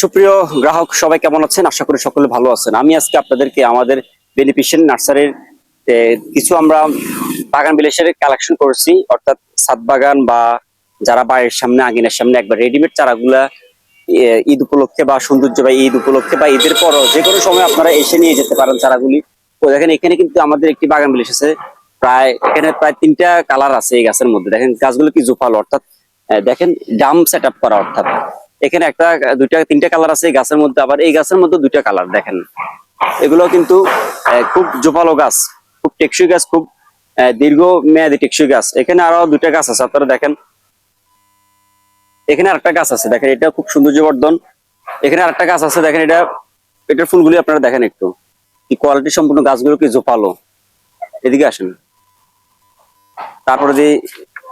সুপ্রিয় গ্রাহক, সবাই কেমন আছেন? আশা করি সকলে ভালো আছেন। আমি আজকে আপনাদেরকে আমাদের বেনিফিশিয়াল নার্সারির কিছু আমরা বাগান বিলাসের কালেকশন করেছি। অর্থাৎ ছাদ বাগান বা যারা বাড়ির সামনে, আঙিনার সামনে একবার রেডিমেড চারাগুলা ঈদ উপলক্ষে বা সৌন্দর্য বা ঈদ উপলক্ষে বা ঈদের পরও যে কোনো সময় আপনারা এসে নিয়ে যেতে পারেন চারাগুলি। তো দেখেন, এখানে কিন্তু আমাদের একটি বাগান বিলাস আছে। প্রায়, এখানে প্রায় তিনটা কালার আছে এই গাছের মধ্যে। দেখেন, গাছগুলো কি জোপালো, অর্থাৎ দেখেন ডাম সেট করা, অর্থাৎ। এখানে একটা, দুইটা, তিনটা কালার আছে গাছের মধ্যে আবার এই গাছের মধ্যে দুইটা কালার দেখেন। এগুলো কিন্তু খুব জোপালো গাছ, খুব টেকসই গাছ, খুব দীর্ঘ মেয়াদি টেকসই গাছ। এখানে আরও দুইটা গাছ আছে, আপনারা দেখেন। এখানে আরেকটা গাছ আছে, দেখেন, এটা খুব সৌন্দর্যবর্ধন। এখানে আরেকটা গাছ আছে, দেখেন, এটা, এটার ফুলগুলি আপনারা দেখেন একটু। কি কোয়ালিটি সম্পূর্ণ গাছগুলো কি জোপালো। এদিকে আসেন। তারপরে যে,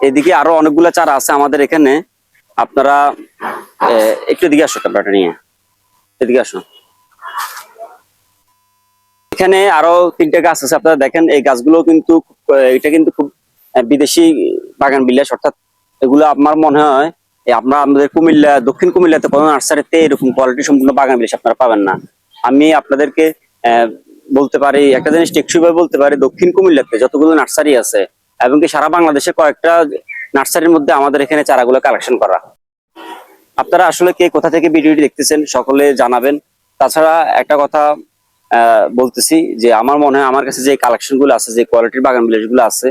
এদিকে আরও অনেকগুলো চারা আছে আমাদের এখানে। আপনারা একটু এদিকে আসো ক্যামেরাটা নিয়ে। এদিকে আসো। এখানে আরও তিনটা গাছ আছে, আপনারা দেখেন, এই গাছগুলো কিন্তু এটা কিন্তু খুব বিদেশি বাগান বিলাস অর্থাৎ এগুলো আমার মনে হয় আপনার আমাদের কুমিল্লা, দক্ষিণ কুমিল্লাতে কোনো নার্সারিতে এরকম কোয়ালিটি সম্পূর্ণ বাগান বিলাস আপনারা পাবেন না। আমি আপনাদেরকে বলতে পারি, একটা জিনিস টেকসই ভাবে বলতে পারি, দক্ষিণ কুমিল্লাতে যতগুলো নার্সারি আছে, এবং কি সারা বাংলাদেশে কয়েকটা নার্সারির মধ্যে আমাদের এখানে চারাগুলো কালেকশন করা। আপনারা আসলে কে কোথা থেকে ভিডিওটি দেখতেছেন সকলে জানাবেন। তাছাড়া একটা কথা বলতেছি যে আমার মনে হয় আমার কাছে যে কালেকশনগুলো আছে, যে কোয়ালিটির বাগান বিলাসগুলো আছে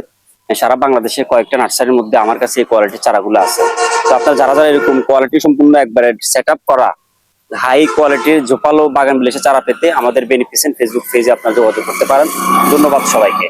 সারা বাংলাদেশে কয়েকটা নার্সারির মধ্যে আমার কাছে এই কোয়ালিটির চারাগুলো আছে। তো আপনারা যারা যারা এরকম কোয়ালিটি সম্পূর্ণ একবারে সেট করা হাই কোয়ালিটির জোপালো বাগান বিলাসের চারা পেতে আমাদের বেনিফিসেন্ট ফেসবুক পেজে আপনারা যোগাযোগ করতে পারেন। ধন্যবাদ সবাইকে।